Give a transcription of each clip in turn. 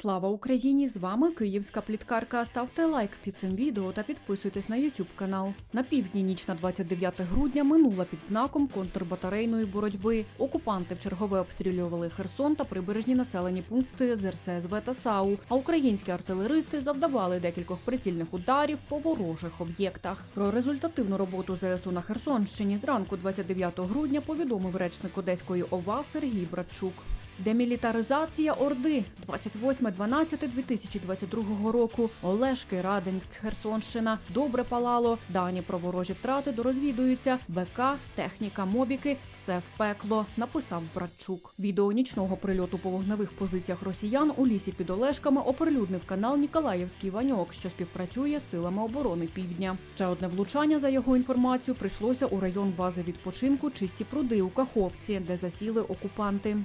Слава Україні! З вами Київська пліткарка. Ставте лайк під цим відео та підписуйтесь на YouTube канал. На півдні ніч на 29 грудня минула під знаком контрбатарейної боротьби. Окупанти вчергове обстрілювали Херсон та прибережні населені пункти з РССВ та САУ. А українські артилеристи завдавали декількох прицільних ударів по ворожих об'єктах. Про результативну роботу ЗСУ на Херсонщині зранку 29 грудня повідомив речник Одеської ОВА Сергій Братчук. Демілітаризація Орди 28.12.2022 року. Олешки, Раденськ, Херсонщина. Добре палало. Дані про ворожі втрати дорозвідуються. БК, техніка, мобіки. Все в пекло. Написав Братчук. Відео нічного прильоту по вогневих позиціях росіян у лісі під Олешками оприлюднив канал Ніколаївський Ваньок, що співпрацює з силами оборони Півдня. Ще одне влучання за його інформацією прийшлося у район бази відпочинку Чисті пруди у Каховці, де засіли окупанти.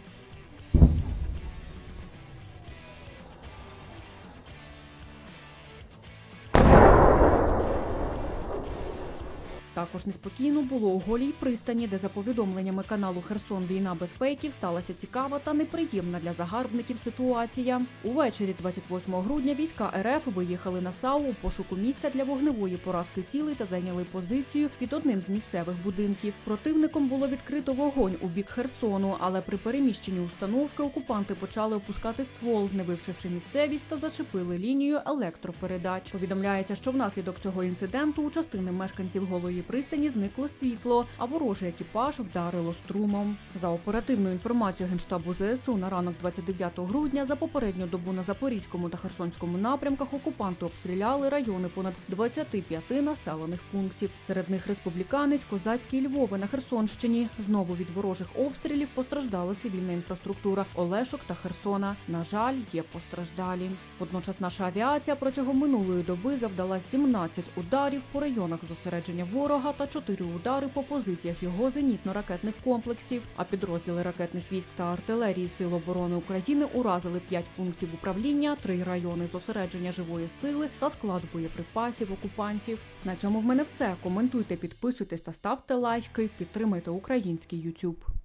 Також неспокійно було у голій пристані, де за повідомленнями каналу Херсон Війна без фейків сталася цікава та неприємна для загарбників ситуація. Увечері 28 грудня війська РФ виїхали на САУ у пошуку місця для вогневої поразки цілей та зайняли позицію під одним з місцевих будинків. Противником було відкрито вогонь у бік Херсону, але при переміщенні установки окупанти почали опускати ствол, не вивчивши місцевість та зачепили лінію електропередач. Повідомляється, що внаслідок цього інциденту у частини мешканців голої пристані зникло світло, а ворожий екіпаж вдарило струмом. За оперативною інформацією генштабу ЗСУ на ранок 29 грудня за попередню добу на запорізькому та херсонському напрямках окупанти обстріляли райони понад 25 населених пунктів. Серед них республіканець, козацький Львови на Херсонщині. Знову від ворожих обстрілів постраждала цивільна інфраструктура Олешок та Херсона. На жаль, є постраждалі. Водночас наша авіація протягом минулої доби завдала 17 ударів по районах зосередження ворога та чотири удари по позиціях його зенітно-ракетних комплексів. А підрозділи ракетних військ та артилерії Сил оборони України уразили 5 пунктів управління, три райони зосередження живої сили та склад боєприпасів окупантів. На цьому в мене все. Коментуйте, підписуйтесь та ставте лайки. Підтримайте український YouTube.